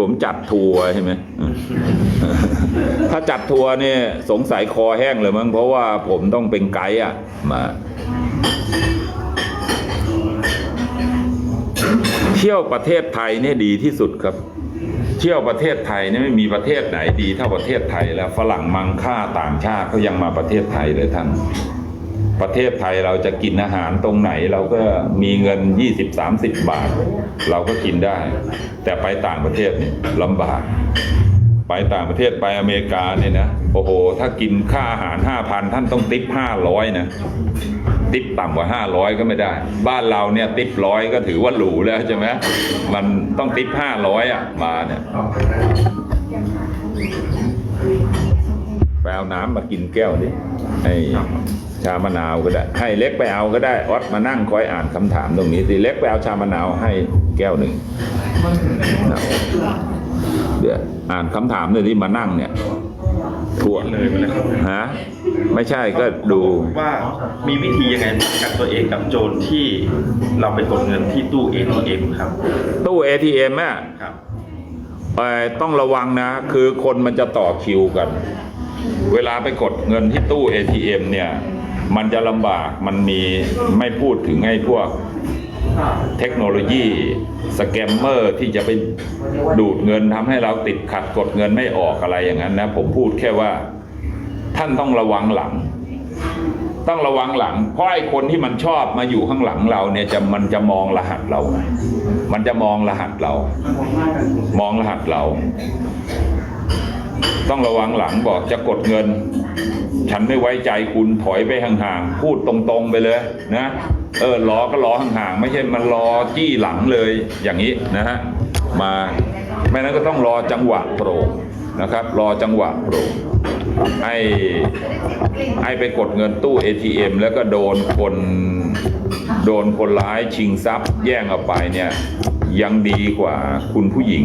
ผมจัดทัวร์ใช่ไหม ถ้าจัดทัวร์เนี่ยสงสัยคอแห้งเลยมั้งเพราะว่าผมต้องเป็นไกด์อะมา เที่ยวประเทศไทยเนี่ยดีที่สุดครับ เที่ยวประเทศไทยเนี่ยไม่มีประเทศไหนดีเท่าประเทศไทยแล้วฝรั่งมังค่าต่างชาติเขายังมาประเทศไทยเลยท่าน ประเทศไทยเราจะกินอาหารตรงไหนเราก็มีเงิน 20-30 บาท เราก็กินได้ แต่ไปต่างประเทศเนี่ยลำบาก ไปต่างประเทศไปอเมริกาเนี่ยนะ โอ้โห ถ้ากินค่าอาหาร 5,000 ท่านต้องติป500 นะ ติปต่ำกว่า 500 ก็ไม่ได้ บ้านเราเนี่ยติปร้อยก็ถือว่าหรูแล้วใช่ไหมมันต้องติป500 อะ มาเนี่ยไปเอาน้ำมากินแก้วดิให้ ชามะนาวก็ได้ ให้เล็กไปเอาก็ได้ออสมานั่งคอยอ่านคำถามตรงนี้สิเล็กไปเอาชามะนาวให้แก้วหนึ่งนะเดี๋ยวอ่านคำถามเลยที่มานั่งเนี่ยทั่วเลยไปเลยครับฮะไม่ใช่ก็ดูว่ามีวิธียังไงป้องกันตัวเองกับโจรที่เราไปกดเงินที่ตู้ ATM ครับ ตู้ ATM อะครับเอ่อต้องระวังนะ คือคนมันจะต่อคิวกัน เวลาไปกดเงินที่ตู้ ATM เนี่ย มันจะลำบากมันมีไม่พูดถึงไอ้พวกเทคโนโลยีสแกมเมอร์ที่จะไปดูดเงินทำให้เราติดขัดกดเงินไม่ออกอะไรอย่างนั้นนะ ผมพูดแค่ว่าท่านต้องระวังหลัง ต้องระวังหลัง เพราะไอ้คนที่มันชอบมาอยู่ข้างหลังเราเนี่ยจะมันจะมองรหัสเรา มันจะมองรหัสเรา มองรหัสเรา ต้องระวังหลังบอกจะกดเงิน ฉันไม่ไว้ใจคุณถอยไปห่างๆพูดตรงๆไปเลยนะเออรอก็รอห่างๆไม่ใช่มันรอจี้หลังเลยอย่างนี้นะฮะมาไม่นั้นก็ต้องรอจังหวะโปร่งนะครับ รอจังหวะโปร่งไอ้ไอ้ไปกดเงินตู้ ATM แล้วก็โดนคนโดนคนร้ายชิงทรัพย์แย่งเอาไปเนี่ยยังดีกว่าคุณผู้หญิง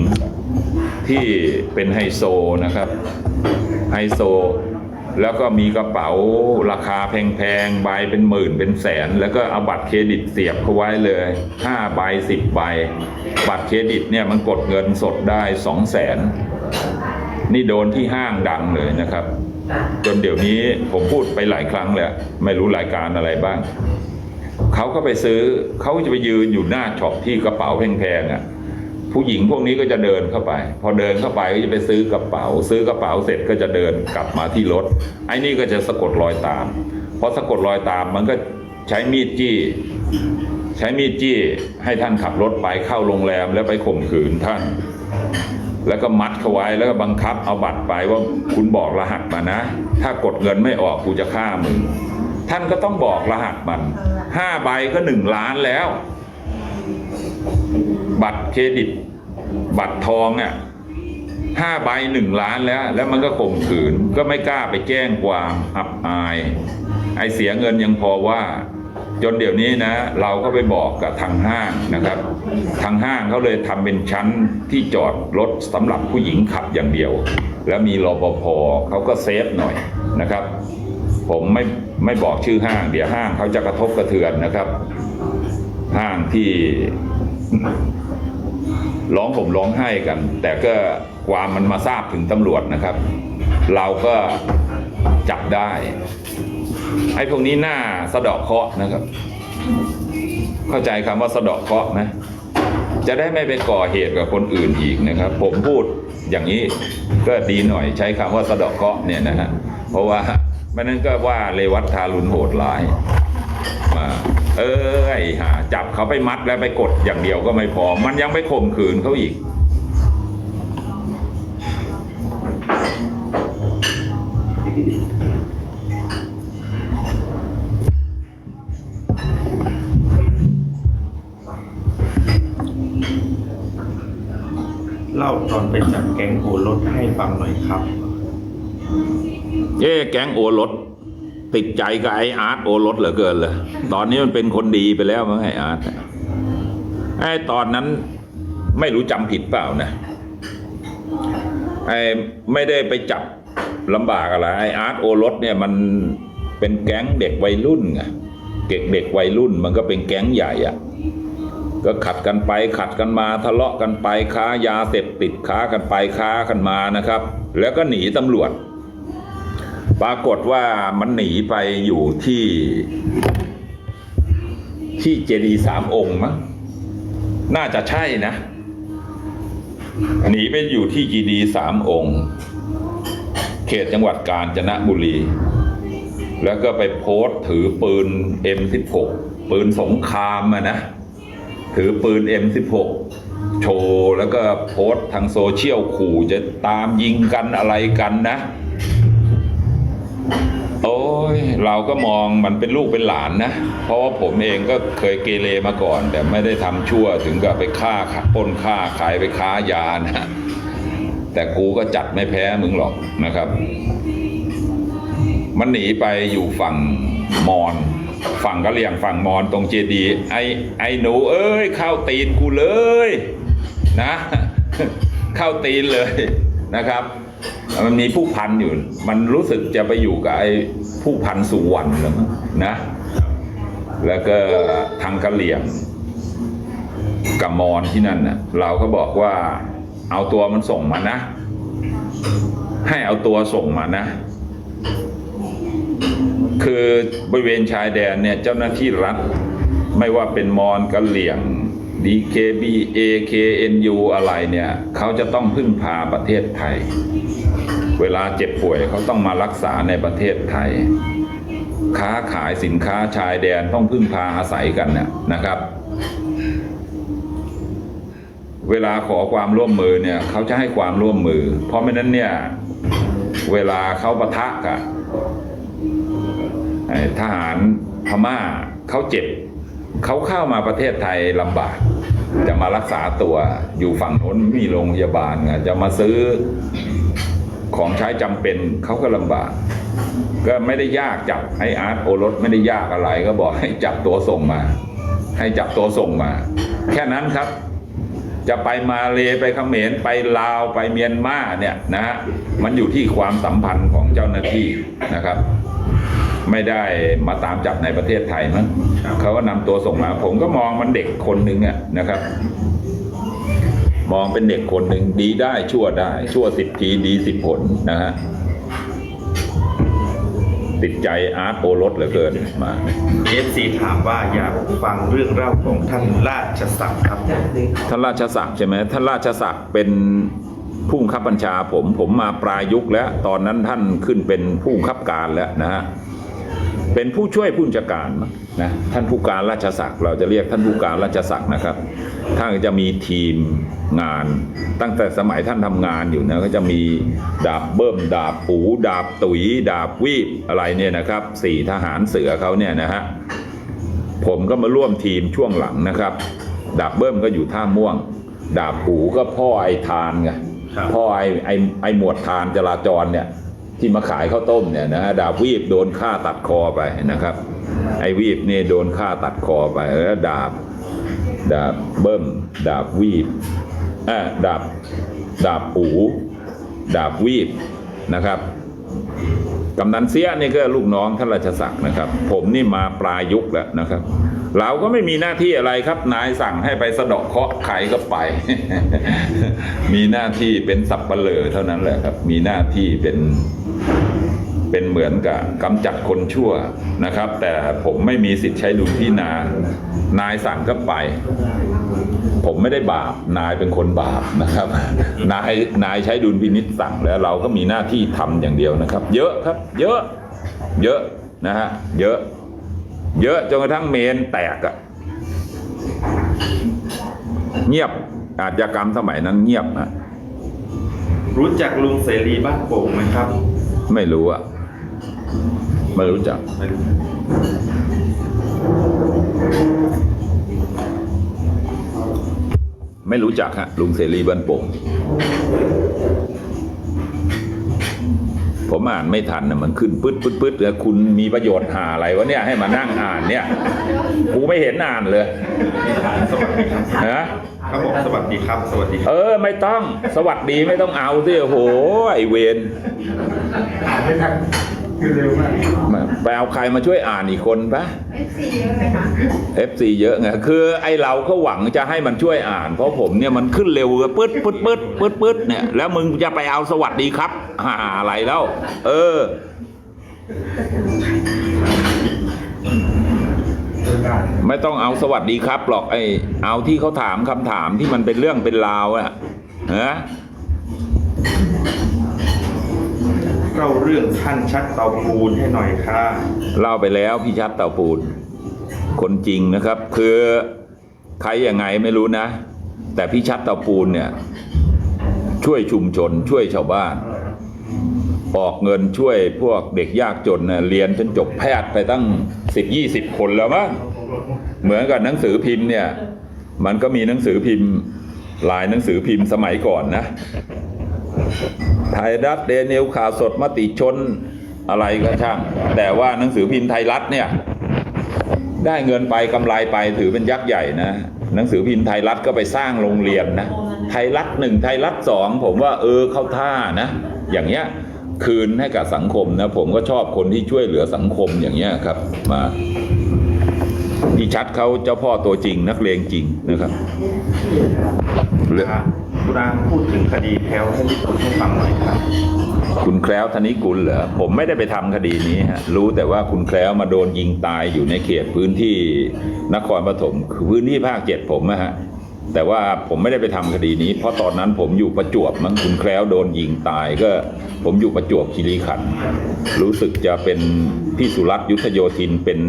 ที่เป็นไฮโซนะครับไฮโซ แล้วก็มีกระเป๋าราคาแพงๆใบเป็นหมื่นเป็นแสน แล้วก็เอาบัตรเครดิตเสียบเข้าไว้เลย5ใบ10ใบ บัตรเครดิตเนี่ยมันกดเงินสดได้2แสนนี่โดนที่ห้างดังเลยนะครับ จนเดี๋ยวนี้ผมพูดไปหลายครั้งแล้วไม่รู้รายการอะไรบ้างเขาก็ไปซื้อเขาจะไปยืนอยู่หน้าช็อปที่กระเป๋าแพงๆอะ ผู้หญิงพวกนี้ก็จะเดินเข้าไป พอเดินเข้าไปก็จะไปซื้อกระเป๋า ซื้อกระเป๋าเสร็จก็จะเดินกลับมาที่รถ ไอ้นี่ก็จะสะกดรอยตามพอสะกดรอยตามมันก็ใช้มีดจี้ ใช้มีดจี้ให้ท่านขับรถไปเข้าโรงแรมแล้วไปข่มขืนท่าน แล้วก็มัดเขาไว้แล้วก็บังคับเอาบัตรไปว่าคุณบอกรหัสมานะ ถ้ากดเงินไม่ออกกูจะฆ่ามึงท่านก็ต้องบอกรหัสมันห้าใบก็หนึ่งล้านแล้ว บัตรเครดิต บัตรทองอะห้าใบหนึ่งล้านแล้ว แล้วมันก็ข่มขืนก็ไม่กล้าไปแจ้งความอับอาย ไอเสียเงินยังพอว่า จนเดี๋ยวนี้นะ เราก็ไปบอกกับทางห้างนะครับ ทางห้างเขาเลยทำเป็นชั้นที่จอดรถสำหรับผู้หญิงขับอย่างเดียว แล้วมีรปภเขาก็เซฟหน่อยนะครับ ผมไม่ไม่บอกชื่อห้าง เดี๋ยวห้างเขาจะกระทบกระเทือนนะครับ ห้างที่ ร้องผมร้องไห้กัน แต่ก็ความมันมาทราบถึงตำรวจนะครับ เราก็จับได้ไอ้พวกนี้หน้าสะเดาะเคาะนะครับ เข้าใจคำว่าสะเดาะเคาะไหมจะได้ไม่ไปก่อเหตุกับคนอื่นอีกนะครับ ผมพูดอย่างนี้ก็ดีหน่อยใช้คำว่าสะเดาะเคาะเนี่ยนะฮะเพราะว่าไม่นั้นก็ว่าเลวัตทารุณโหดร้ายมา เออไอ้หาจับเขาไปมัดแล้วไปกดอย่างเดียวก็ไม่พอ มันยังไปข่มขืนเขาอีก เล่าตอนไปจับแก๊งโอรถให้ฟังหน่อยครับ เอ๊ะแก๊งโอรส ติดใจกับไออาร์ตโอรสเหลือเกินเลย ตอนนี้มันเป็นคนดีไปแล้วมั้งไออาร์ตไอตอนนั้นไม่รู้จำผิดเปล่านะไอไม่ได้ไปจับลำบากอะไรไออาร์ตโอรสเนี่ยมันเป็นแก๊งเด็กวัยรุ่นไงเด็กเด็กวัยรุ่นมันก็เป็นแก๊งใหญ่อะก็ขัดกันไปขัดกันมาทะเลาะกันไปค้ายาเสพติดค้ากันไปค้ากันมานะครับ แล้วก็หนีตำรวจ ปรากฏว่ามันหนีไปอยู่ที่ ที่เจดีสามองค์มั้งน่าจะใช่นะ หนีไปอยู่ที่เจดีสามองค์ เขตจังหวัดกาญจนบุรี แล้วก็ไปโพสต์ถือปืน M16 ปืนสงครามอะนะ ถือปืน M16 โชว์ แล้วก็โพสต์ทางโซเชียลขู่จะตามยิงกันอะไรกันนะ ยเราก็มองมันเป็นลูกเป็นหลานนะ เพราะว่าผมเองก็เคยเกเรมาก่อน แต่ไม่ได้ทำชั่วถึงกับไปฆ่าปล้นฆ่าขายไปค้ายานะแต่กูก็จัดไม่แพ้มึงหรอกนะครับ มันหนีไปอยู่ฝั่งมอญฝั่งกะเหรี่ยงฝั่งมอญตรงเจดีไอ้ไอ้หนู เอ้ย เข้าตีนกูเลย นะ เข้าตีนเลยนะครับ มันมีผู้พันอยู่ มันรู้สึกจะไปอยู่กับไอ้ผู้พันสุวรรณแล้วมั้งนะ แล้วก็ทางกะเหรี่ยงกับมอญที่นั่นน่ะ เราก็บอกว่า เอาตัวมันส่งมานะ ให้เอาตัวส่งมานะ คือบริเวณชายแดนเนี่ยเจ้าหน้าที่รัฐ ไม่ว่าเป็นมอญกะเหลี่ยง DKB AKNU อะไรเนี่ยเขาจะต้องพึ่งพาประเทศไทย เวลาเจ็บป่วยเขาต้องมารักษาในประเทศไทย ค้าขายสินค้าชายแดนต้องพึ่งพาอาศัยกันเนี่ยนะครับ เวลาขอความร่วมมือเนี่ยเขาจะให้ความร่วมมือ เพราะไม่นั้นเนี่ยเวลาเขาปะทะกับทหารพม่าเขาเจ็บ เขาเข้ามาประเทศไทยลำบาก จะมารักษาตัวอยู่ฝั่งโน้นมีโรงพยาบาลไงจะมาซื้อของใช้จำเป็นเขาก็ลำบาก ก็ไม่ได้ยากจับไอ้อาร์ตโอรสไม่ได้ยากอะไรก็บอกให้จับตัวส่งมา ให้จับตัวส่งมา แค่นั้นครับ จะไปมาเลไปเขมรไปลาวไปเมียนมาเนี่ยนะฮะมันอยู่ที่ความสัมพันธ์ของเจ้าหน้าที่นะครับ ไม่ได้มาตามจับในประเทศไทยมั้งครับเขาก็นำตัวส่งมา ผมก็มองมันเด็กคนหนึ่งอะนะครับ มองเป็นเด็กคนหนึ่งดีได้ชั่วได้ ชั่วสิบทีดีสิบผลนะฮะติดใจอาร์ตโอรสเหลือเกินมาเอฟซีถามว่าอยากฟังเรื่องเล่าของท่านราชสักดิ์ครับท่านราชศักดิ์ใช่ไหมท่านราชศักดิ์เป็นผู้บังคับบัญชาผม ผมมาปลายยุคแล้ว ตอนนั้นท่านขึ้นเป็นผู้บังคับการแล้วนะฮะ เป็นผู้ช่วยผู้บัญชาการมั้งนะท่านผู้การราชศักดิ์เราจะเรียกท่านผู้การราชศักดิ์นะครับท่านก็จะมีทีมงาน ตั้งแต่สมัยท่านทำงานอยู่นะก็จะมีดาบเบิ้มดาบปูดาบตุ๋ยดาบวีบอะไรเนี่ยนะครับสี่ทหารเสือเขาเนี่ยนะฮะผมก็มาร่วมทีมช่วงหลังนะครับ ดาบเบิ้มก็อยู่ท่าม่วง ดาบหูก็พ่อไอ้ทานไงครับพ่อไอ้ไอ้ไอ้หมวดทานจราจรเนี่ย ที่มาขายข้าวต้มเนี่ยนะดาบวีบโดนฆ่าตัดคอไปนะครับ ไอ้วีบเนี่ยโดนฆ่าตัดคอไปแล้วดาบ ดาบเบิ้มดาบวีบอะดาบดาบปูดาบวีบนะครับ กำนันเสียนี่ก็ลูกน้องท่านราชศักดิ์นะครับ ผมนี่มาปลายยุคแล้วนะครับ เราก็ไม่มีหน้าที่อะไรครับ นายสั่งให้ไปสะเดาะเคาะห์ใครก็ไป มีหน้าที่เป็นสับเปะเลอเท่านั้นแหละครับ มีหน้าที่เป็นเป็นเหมือนกับกำจัดคนชั่วนะครับ แต่ผมไม่มีสิทธิ์ใช้ดุลพินานายสั่งก็ไป ผมไม่ได้บาปนายเป็นคนบาปนะครับ นายนายใช้ดุลพินิษสั่งแล้วเราก็มีหน้าที่ทำอย่างเดียวนะครับ เยอะครับ เยอะ เยอะนะฮะเยอะ เยอะจนกระทั่งเมนแตกอะเงียบอาชญากรรมสมัยนั้นเงียบนะรู้จักลุงเสรีบ้านโป่งไหมครับ ไม่รู้อะไม่รู้จัก ไม่รู้จักฮะลุงเสรีบ้านโป่งผมอ่านไม่ทันนะมันขึ้นปึ๊ดปึ๊ดปึ๊ดแล้วคุณมีประโยชน์หาอะไรวะเนี่ยให้มานั่งอ่านเนี่ย กูไม่เห็นอ่านเลยสวัสดี ครับนะถเขาบอกสวัสดีครับ สวัสดีครับเออ ไม่ต้อง สวัสดีไม่ต้องเอาสิโอ้โหไอเวนอ่านไม่ทันคือเร็วมากมาไปเอาใครมาช่วยอ่านอีกคนปะเอฟซีเยอะไหมคะ FC เยอะไงคือไอเราก็หวังจะให้มันช่วยอ่าน เพราะผมเนี่ยมันขึ้นเร็วปึ๊ดปึ๊ดปึ๊ดปึ๊ดปึ๊ดเนี่ยแล้วมึงจะไปเอาสวัสดีครับหาอะไรแล้ว เออ ไม่ต้องเอาสวัสดีครับหรอกไอเอาที่เขาถามคำถามที่มันเป็นเรื่องเป็นราวอะนะเล่าเรื่องท่านชัดเตาปูนให้หน่อยค่ะเล่าไปแล้วพี่ชัดเต่าปูน คนจริงนะครับ คือใครยังไงไม่รู้นะ แต่พี่ชัดเต่าปูนเนี่ย ช่วยชุมชนช่วยชาวบ้าน ออกเงินช่วยพวกเด็กยากจนเรียนจนจบแพทย์ไปตั้งสิบยี่สิบคนแล้วมั้งเหมือนกับหนังสือพิมพ์เนี่ย มันก็มีหนังสือพิมพ์หลายหนังสือพิมพ์สมัยก่อนนะไทยรัฐเดนิวข่าวสดมติชนอะไรก็ช่าง แต่ว่าหนังสือพิมพ์ไทยรัฐเนี่ย ได้เงินไปกำไรไปถือเป็นยักษ์ใหญ่นะหนังสือพิมพ์ไทยรัฐก็ไปสร้างโรงเรียนนะ ไทยรัฐหนึ่งไทยรัฐสองผมว่าเออเข้าท่านะ อย่างเงี้ย คืนให้กับสังคมนะผมก็ชอบคนที่ช่วยเหลือสังคมอย่างเงี้ยครับ มาพี่ชัดเขาเจ้าพ่อตัวจริงนักเลงจริงนะครับเรื่องคุณอาพูดถึงคดีแพ้วให้ลิตุให้ฟังหน่อยครับ คุณแคล้วธนิกุลเหรอผมไม่ได้ไปทำคดีนี้ฮะรู้แต่ว่าคุณแคล้วมาโดนยิงตายอยู่ในเขตพื้นที่นครปฐมคือพื้นที่ภาคเจ็ดผมนะฮะ แต่ว่าผมไม่ได้ไปทำคดีนี้ เพราะตอนนั้นผมอยู่ประจวบมั้งคุณแคล้วโดนยิงตายก็ผมอยู่ประจวบคีรีขันธ์รู้สึกจะเป็นพี่สุรัตน์ยุทธโยธินเป็น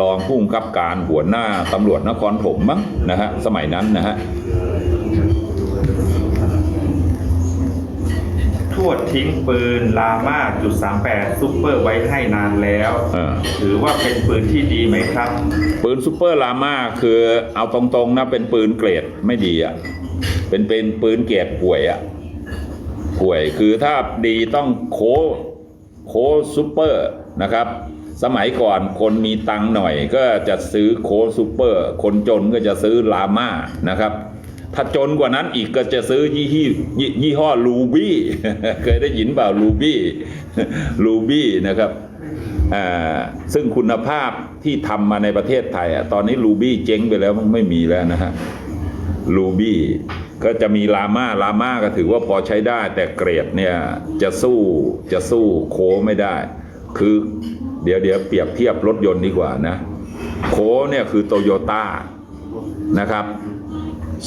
รองผู้กำกับการหัวหน้าตำรวจนครผมมั้งนะฮะสมัยนั้นนะฮะ ทวดทิ้งปืนลาม่าจุดสามแปดซุปเปอร์ไว้ให้นานแล้ว เออ ถือว่าเป็นปืนที่ดีไหมครับ ปืนซูเปอร์ลาม่าคือเอาตรงๆนะเป็นปืนเกรดไม่ดีอะ เป็นเป็นปืนเกรดป่วยอะป่วยคือถ้าดีต้องโคโคซูเปอร์นะครับ สมัยก่อนคนมีตังค์หน่อยก็จะซื้อโคซูเปอร์ คนจนก็จะซื้อลาม่านะครับ ถ้าจนกว่านั้นอีกก็จะซื้อยี่ห้อยี่ห้อลูบี้เคยได้ยินเปล่าลูบี้ลูบี้นะครับซึ่งคุณภาพที่ทำมาในประเทศไทยอะตอนนี้ลูบี้เจ๊งไปแล้วมันไม่มีแล้วนะฮะลูบี้ก็จะมีลาม่าลาม่าก็ถือว่าพอใช้ได้ แต่เกรดเนี่ยจะสู้จะสู้โคไม่ได้ คือเดี๋ยวเดี๋ยวเปรียบเทียบรถยนต์ดีกว่านะ โคเนี่ยคือโตโยต้านะครับ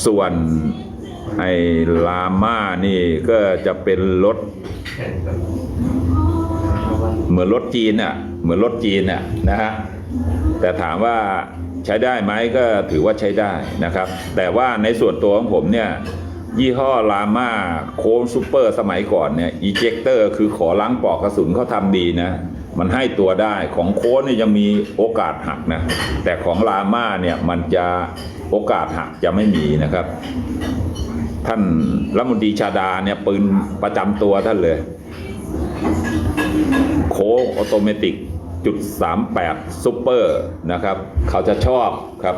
ส่วนไอ้ลาม่านี่ก็จะเป็นรถ เหมือนรถจีนอะ เหมือนรถจีนอะนะฮะแต่ถามว่าใช้ได้ไหมก็ถือว่าใช้ได้นะครับ แต่ว่าในส่วนตัวของผมเนี่ย ยี่ห้อลาม่าโคมซูเปอร์สมัยก่อนเนี่ยอีเจคเตอร์คือขอล้างปอกกระสุนเขาทำดีนะ มันให้ตัวได้ของโค้ดเนี่ยยังมีโอกาสหักนะ แต่ของลาม่าเนี่ยมันจะโอกาสหักจะไม่มีนะครับ ท่านรัฐมนตรีชาดาเนี่ยปืนประจำตัวท่านเลย โค้กออโตเมติกจุดสามแปดซูเปอร์นะครับ เขาจะชอบครับ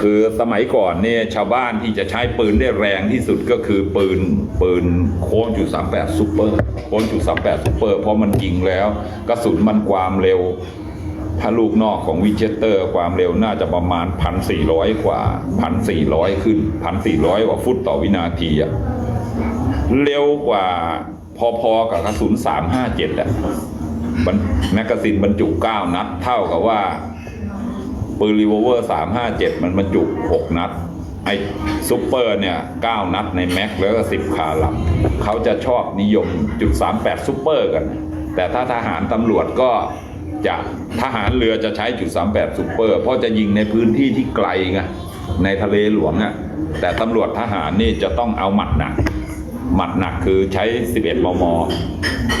คือสมัยก่อนเนี่ยชาวบ้านที่จะใช้ปืนได้แรงที่สุดก็คือปืนปืนโค้งจุดสามแปดซูเปอร์โค้งจุดสามแปดซูเปอร์เพราะมันยิงแล้วกระสุนมันความเร็ว ถ้าลูกนอกของวิเชสเตอร์ความเร็วน่าจะประมาณพันสี่ร้อยกว่าพันสี่ร้อยขึ้นพันสี่ร้อยกว่าฟุตต่อวินาทีอะเร็วกว่าพอๆกับกระสุน357อะบรรแมกกาซีนบรรจุ9นัดเท่ากับว่า ปืนรีโวเวอร์357มันบรรจุ6นัด ไอ้ซุปเปอร์เนี่ย9นัดในแม็กแล้วก็10คาลัมเขาจะชอบนิยมจุด38ซุปเปอร์กัน แต่ถ้าทหารตำรวจก็จะทหารเรือจะใช้จุด38ซุปเปอร์ เพราะจะยิงในพื้นที่ที่ไกลไงในทะเลหลวงอะแต่ตำรวจทหารนี่จะต้องเอาหมัดหนัก หมัดหนักคือใช้ 11 มม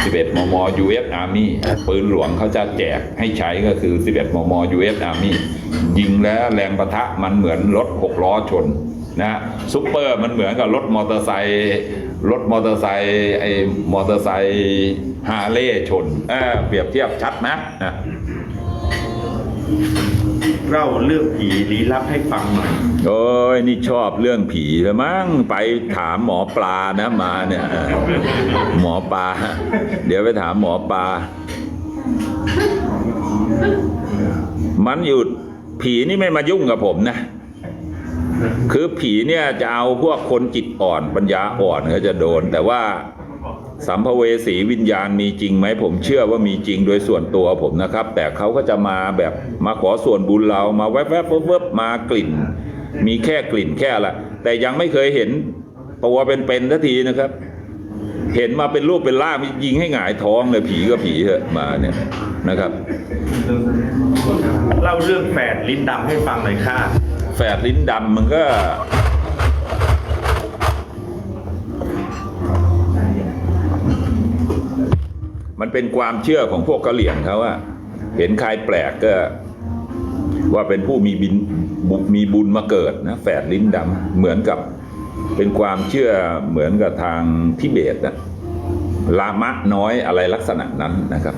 11 มม US Army ปืนหลวงเขาจะแจกให้ใช้ก็คือ 11 มม US Army ยิงแล้วแรงประทะมันเหมือนรถ 6 ล้อชนนะฮะซุปเปอร์มันเหมือนกับรถมอเตอร์ไซค์รถมอเตอร์ไซค์ไอ้มอเตอร์ไซค์ฮาร์เลย์ชนเออเปรียบเทียบชัดนะนะ เล่าเรื่องผีลี้ลับให้ฟังหน่อย โอ้ยนี่ชอบเรื่องผีล้วมั้งไปถามหมอปลานะมาเนี่ย หมอปลา เดี๋ยวไปถามหมอปลา มันอยู่ผีนี่ไม่มายุ่งกับผมนะ คือผีเนี่ยจะเอาพวกคนจิตอ่อนปัญญาอ่อนเขาจะโดน แต่ว่า สัมภเวสีวิญญาณมีจริงไหมผมเชื่อว่ามีจริงโดยส่วนตัวผมนะครับ แต่เขาก็จะมาแบบมาขอส่วนบุญเรามาแวบๆแวบๆมากลิ่น มีแค่กลิ่นแค่ละแต่ยังไม่เคยเห็นตัวเป็นๆทัทีนะครับ เห็นมาเป็นรูปเป็นร่างยิงให้หงายท้องเลยผีก็ผีเถอะมาเนี่ยนะครับเล่าเรื่องแฝดลิ้นดำให้ฟังหน่อยค่ะแฝดลิ้นดำมันก็ มันเป็นความเชื่อของพวกกะเหลี่ยงเขาอะเห็นใครแปลกก็ ว่าเป็นผู้มีบินบมีบุญมาเกิดนะแฝดลิ้นดำเหมือนกับเป็นความเชื่อเหมือนกับทางทิเบตนะลามะน้อยอะไรลักษณะนั้นนะครับ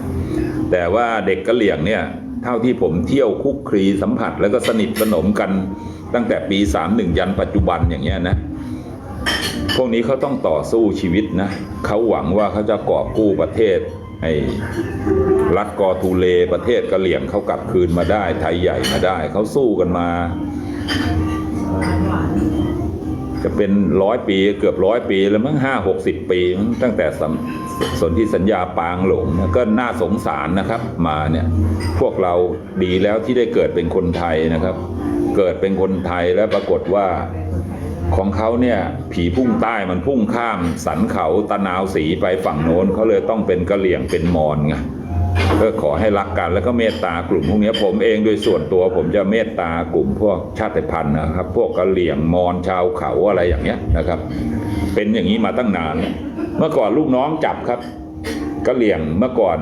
แต่ว่าเด็กกะเหลี่ยงเนี่ย เท่าที่ผมเที่ยวคุกคลีสัมผัสแล้วก็สนิทสนมกันตั้งแต่ปี 31 ยันปัจจุบันอย่างเงี้ยนะ พวกนี้เขาต้องต่อสู้ชีวิตนะเขาหวังว่าเขาจะกอบกู้ประเทศ ให้รัฐกอทูเลประเทศกะเหลี่ยงเขากลับคืนมาได้ ไทยใหญ่มาได้ เขาสู้กันมา จะเป็นร้อยปีเกือบร้อยปีแล้วมั้งห้าหกสิบปีมั้งตั้งแต่สสนที่สัญญาปางหลงก็น่าสงสารนะครับ มาเนี่ย พวกเราดีแล้วที่ได้เกิดเป็นคนไทยนะครับ เกิดเป็นคนไทยแล้วปรากฏว่า ของเขาเนี่ยผีพุ่งใต้มันพุ่งข้ามสันเขาตะนาวสีไปฝั่งโน้นเขาเลยต้องเป็นกะเหลี่ยงเป็นมอญไงก็ขอให้รักกันแล้วก็เมตตากลุ่มพวกนี้ผมเองโดยส่วนตัวผมจะเมตตากลุ่มพวกชาติพันธุ์นะครับ พวกกะเหลี่ยงมอญชาวเขาอะไรอย่างเงี้ยนะครับ เป็นอย่างนี้มาตั้งนาน เมื่อก่อนลูกน้องจับครับกะเหลี่ยงเมื่อก่อน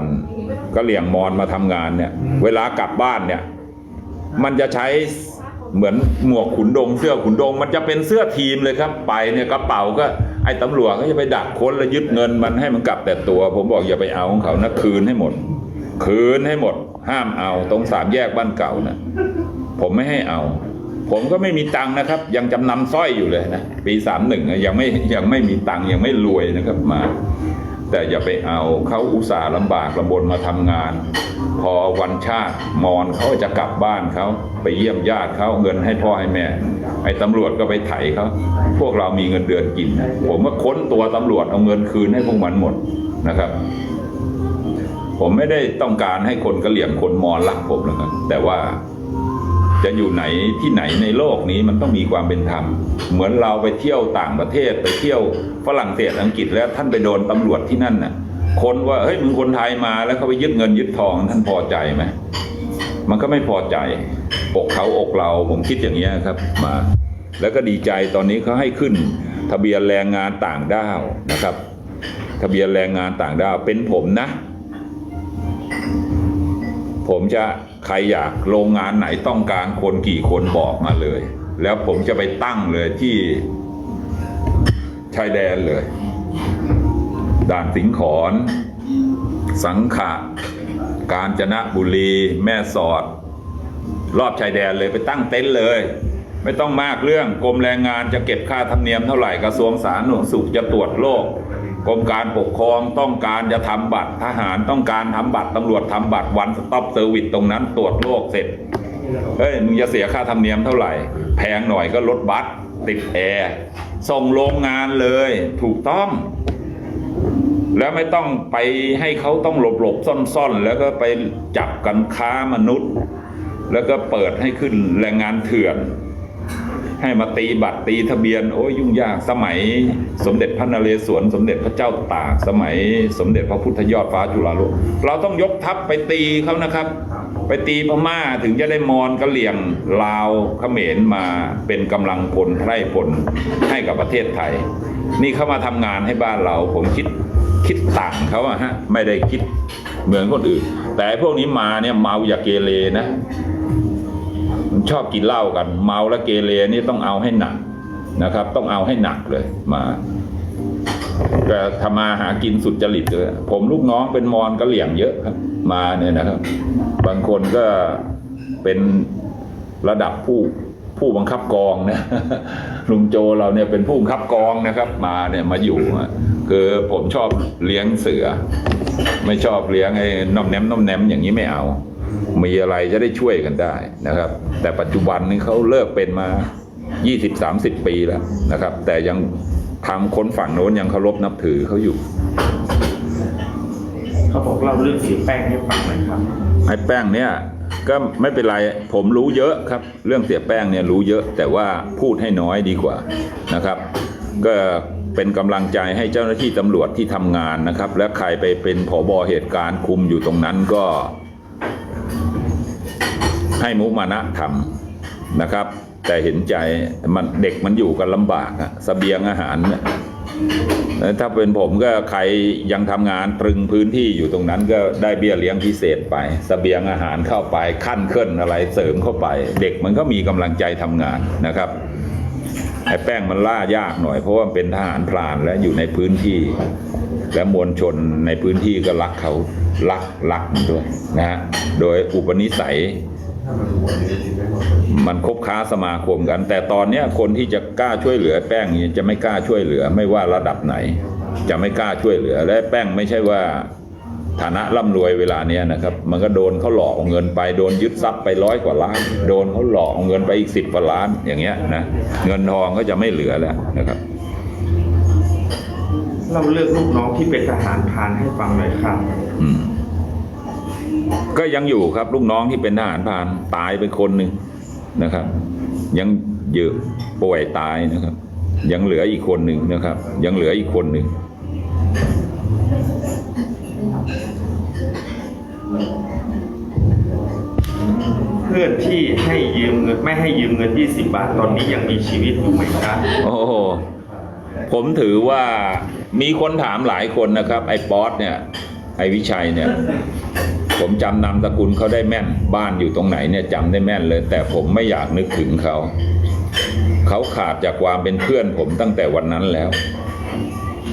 กะเหลี่ยงมอญมาทำงานเนี่ย เวลากลับบ้านเนี่ย มันจะใช้ เหมือนหมวกขุนดงเสื้อขุนดง มันจะเป็นเสื้อทีมเลยครับ ไปเนี่ยกระเป๋าก็ไอ้ตำรวจก็จะไปดักค้นแล้วยึดเงินมันให้มันกลับแต่ตัว ผมบอกอย่าไปเอาของเขานะคืนให้หมด คืนให้หมด ห้ามเอาตรงสามแยกบ้านเก่านะผมไม่ให้เอา ผมก็ไม่มีตังค์นะครับ ยังจำนำสร้อยอยู่เลยนะปีสามหนึ่งยังไม่ยังไม่มีตังค์ยังไม่รวยนะครับมา แต่อย่าไปเอาเขาอุตส่าห์ลำบากลำบนมาทำงาน พอวันชาติมอนเขาจะกลับบ้านเขาไปเยี่ยมญาติเขาเงินให้พ่อให้แม่ ไอ้ตำรวจก็ไปไถเขาพวกเรามีเงินเดือนกินนะผมก็ค้นตัวตำรวจเอาเงินคืนให้พวกมันหมดนะครับผมไม่ได้ต้องการให้คนกะเหลี่ยงคนมอญรักผมนะครับแต่ว่า จะอยู่ไหนที่ไหนในโลกนี้มันต้องมีความเป็นธรรม เหมือนเราไปเที่ยวต่างประเทศไปเที่ยวฝรั่งเศสอังกฤษแล้วท่านไปโดนตำรวจที่นั่นน่ะคนว่าเฮ้ยมึงคนไทยมาแล้วเขาไปยึดเงินยึดทองท่านพอใจไหมมันก็ไม่พอใจอกเขาอกเราผมคิดอย่างนี้ครับมา แล้วก็ดีใจตอนนี้เขาให้ขึ้น ทะเบียนแรงงานต่างด้าวนะครับ ทะเบียนแรงงานต่างด้าวเป็นผมนะ ผมจะใครอยากโรงงานไหนต้องการคนกี่คนบอกมาเลย แล้วผมจะไปตั้งเลยที่ชายแดนเลย ด่านสิงขอนสังขะกาญจนบุรีแม่สอด รอบชายแดนเลยไปตั้งเต็นท์เลย ไม่ต้องมากเรื่องกรมแรงงานจะเก็บค่าธรรมเนียมเท่าไหร่กระทรวงสาธารณสุขจะตรวจโรค กรมการปกครองต้องการจะทำบัตรทหารต้องการทำบัตรตำรวจทำบัตรวันสต็อปเซอร์วิสตรงนั้นตรวจโรคเสร็จเฮ้ยมึงจะเสียค่าธรรมเนียมเท่าไหร่ แพงหน่อยก็รถบัสติดแอร์ส่งโรงงานเลย ถูกต้อง แล้วไม่ต้องไปให้เขาต้องหลบหลบซ่อนๆ แล้วก็ไปจับกันค้ามนุษย์ แล้วก็เปิดให้ขึ้นแรงงานเถื่อน ให้มาตีบัตรตีทะเบียนโอ้ยยุ่งยากสมัย สมเด็จพระนเรศวรสมเด็จพระเจ้าตากสมัย สมเด็จพระพุทธยอดฟ้าจุฬาโลกเราต้องยกทัพไปตีเขานะครับ ไปตีพม่าถึงจะได้มอนกะเหลี่ยงลาวเขมรมาเป็นกำลังพลไพร่พลให้กับประเทศไทย นี่เขามาทำงานให้บ้านเราผมคิดคิดต่างเขาอะฮะไม่ได้คิดเหมือนคนอื่น แต่พวกนี้มาเนี่ยเมาอย่าเกเรนะ ชอบกินเหล้ากัน เมาแล้วเกเรนี่ต้องเอาให้หนักนะครับ ต้องเอาให้หนักเลยมาก็ทำมาหากินสุดจริตเลยผมลูกน้องเป็นมอนกะเหลี่ยงเยอะครับ มาเนี่ยนะครับ บางคนก็เป็นระดับผู้ผู้บังคับกองนะลุงโจเราเนี่ยเป็นผู้บังคับกองนะครับ มาเนี่ยมาอยู่คือผมชอบเลี้ยงเสือ ไม่ชอบเลี้ยงไอ้น้อมแนมน้อมแนมอย่างนี้ไม่เอา มีอะไรจะได้ช่วยกันได้นะครับ แต่ปัจจุบันนี้เขาเลิกเป็นมา 20-30 ปีแล้วนะครับ แต่ยังทางคนฝั่งโน้นยังเคารพนับถือเขาอยู่ เขาบอกเล่าเรื่องเสียแป้งให้ฟังหน่อยครับไอ้แป้งเนี่ยก็ไม่เป็นไรผมรู้เยอะครับ เรื่องเสียแป้งเนี่ยรู้เยอะ แต่ว่าพูดให้น้อยดีกว่านะครับ ก็เป็นกำลังใจให้เจ้าหน้าที่ตำรวจที่ทำงานนะครับ และใครไปเป็นผอบอเหตุการณ์คุมอยู่ตรงนั้นก็ ให้มุมานะทำนะครับ แต่เห็นใจมันเด็กมันอยู่กันลำบากอะเสบียงอาหารเนี่ยถ้าเป็นผมก็ใครยังทำงานตรึงพื้นที่อยู่ตรงนั้นก็ได้เบี้ยเลี้ยงพิเศษไปสเสบียงอาหารเข้าไปขั้นขึ้นอะไรเสริมเข้าไป เด็กมันก็มีกำลังใจทำงานนะครับไอ้แป้งมันล่ายากหน่อยเพราะว่าเป็นทหารพรานและอยู่ในพื้นที่ และมวลชนในพื้นที่ก็รักเขารักรักมันด้วยนะฮะโดยอุปนิสัย มันคบค้าสมาคมกัน แต่ตอนเนี้ยคนที่จะกล้าช่วยเหลือแป้งนี้จะไม่กล้าช่วยเหลือ ไม่ว่าระดับไหน จะไม่กล้าช่วยเหลือ และแป้งไม่ใช่ว่าฐานะร่ำรวยเวลาเนี้ยนะครับ มันก็โดนเขาหลอกเอาเงินไปโดนยึดทรัพย์ไปร้อยกว่าล้าน โดนเขาหลอกเอาเงินไปอีกสิบกว่าล้านอย่างเงี้ยนะเงินทองก็จะไม่เหลือแล้วนะครับเล่าเรื่องลูกน้องที่เป็นทหารพรานให้ฟังหน่อยครับอืม ก็ยังอยู่ครับลูกน้องที่เป็นทหารพรานตายไปคนหนึ่งนะครับ ยังเยอะป่วยตายนะครับ ยังเหลืออีกคนหนึ่งนะครับ ยังเหลืออีกคนหนึ่งเพื่อนที่ให้ยืมเงินไม่ให้ยืมเงิน 20 บาทตอนนี้ยังมีชีวิตอยู่ไหมครับโอ้โหผมถือว่ามีคนถามหลายคนนะครับ ไอ้ป๊อตเนี่ย ไอ้วิชัยเนี่ย ผมจำนามสกุลเขาได้แม่น บ้านอยู่ตรงไหนเนี่ยจำได้แม่นเลย แต่ผมไม่อยากนึกถึงเขา เขาขาดจากความเป็นเพื่อนผมตั้งแต่วันนั้นแล้ว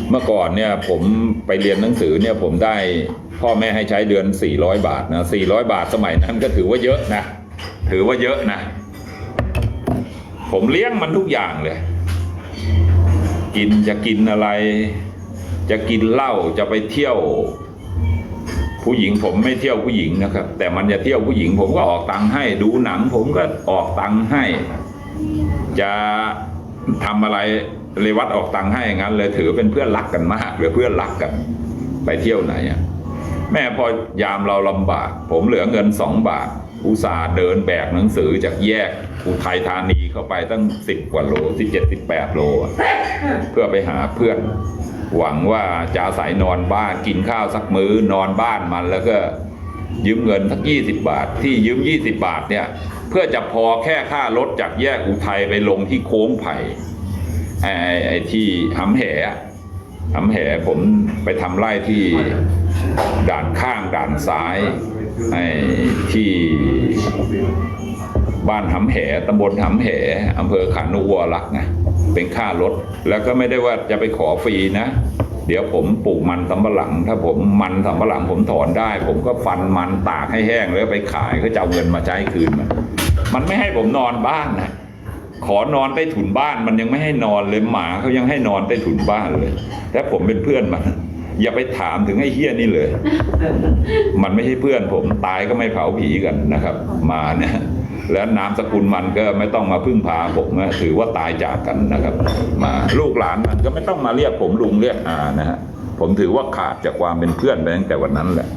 เมื่อก่อนเนี่ยผมไปเรียนหนังสือเนี่ยผมได้พ่อแม่ให้ใช้เดือน 400 บาทนะ 400 บาทสมัยนั้นก็ถือว่าเยอะนะ ถือว่าเยอะนะ ผมเลี้ยงมันทุกอย่างเลย กินจะกินอะไร จะกินเหล้าจะไปเที่ยว ผู้หญิงผมไม่เที่ยวผู้หญิงนะครับ แต่มันจะเที่ยวผู้หญิงผมก็ออกตังค์ให้ ดูหนังผมก็ออกตังค์ให้ จะทำอะไรเรวัดออกตังค์ให้งั้นเลยถือเป็นเพื่อนรักกันมากหรือเพื่อนรักกัน ไปเที่ยวไหนอะแม่พอยามเราลำบาก ผมเหลือเงินสองบาท อุตส่าห์เดินแบกหนังสือจากแยกอุทัยธานีเข้าไปตั้งสิบกว่าโลสิบเจ็ดสิบแปดโล เพื่อไปหาเพื่อน หวังว่าจะอาศัยนอนบ้านกินข้าวสักมื้อนอนบ้านมันแล้วก็ยืมเงินสักยี่สิบาท ที่ยืมยี่สิบาทเนี่ย เพื่อจะพอแค่ค่ารถจากแยกอุทัยไปลงที่โค้งไผ่ไอ้ไอ้ที่หำแหอะหำแหผมไปทำไร่ที่ด่านข้างด่านซ้ายไอ้ที่ บ้านหำแหตำบลหำแหอำเภอขานุวรักษ์ไงเป็นค่ารถ แล้วก็ไม่ได้ว่าจะไปขอฟรีนะ เดี๋ยวผมปลูกมันสำปะหลัง ถ้าผมมันสำปะหลังผมถอนได้ ผมก็ฟันมันตากให้แห้งแล้วไปขายก็จะเอาเงินมาใช้คืนมันมันไม่ให้ผมนอนบ้านนะขอนอนใต้ถุนบ้านมันยังไม่ให้นอนเลยหมาเขายังให้นอนใต้ถุนบ้านเลยแต่ผมเป็นเพื่อนมันอย่าไปถามถึงไอ้เฮี้ยนี่เลย มันไม่ใช่เพื่อนผมตายก็ไม่เผาผีกันนะครับ มาเนี่ย แล้วนามสกุลมันก็ไม่ต้องมาพึ่งพาผมนะถือว่าตายจากกันนะครับ มาลูกหลานมันก็ไม่ต้องมาเรียกผมลุงเรียกอานะฮะผมถือว่าขาดจากความเป็นเพื่อนไปตั้งแต่วันนั้นแหละ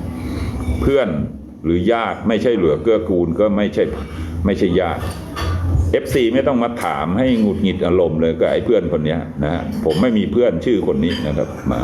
เพื่อนหรือญาติไม่ใช่เหลือเกื้อกูลก็ไม่ใช่ไม่ใช่ญาติ FC ไม่ต้องมาถามให้หงุดหงิดอารมณ์เลยกับไอ้เพื่อนคนนี้นะฮะผมไม่มีเพื่อนชื่อคนนี้นะครับมา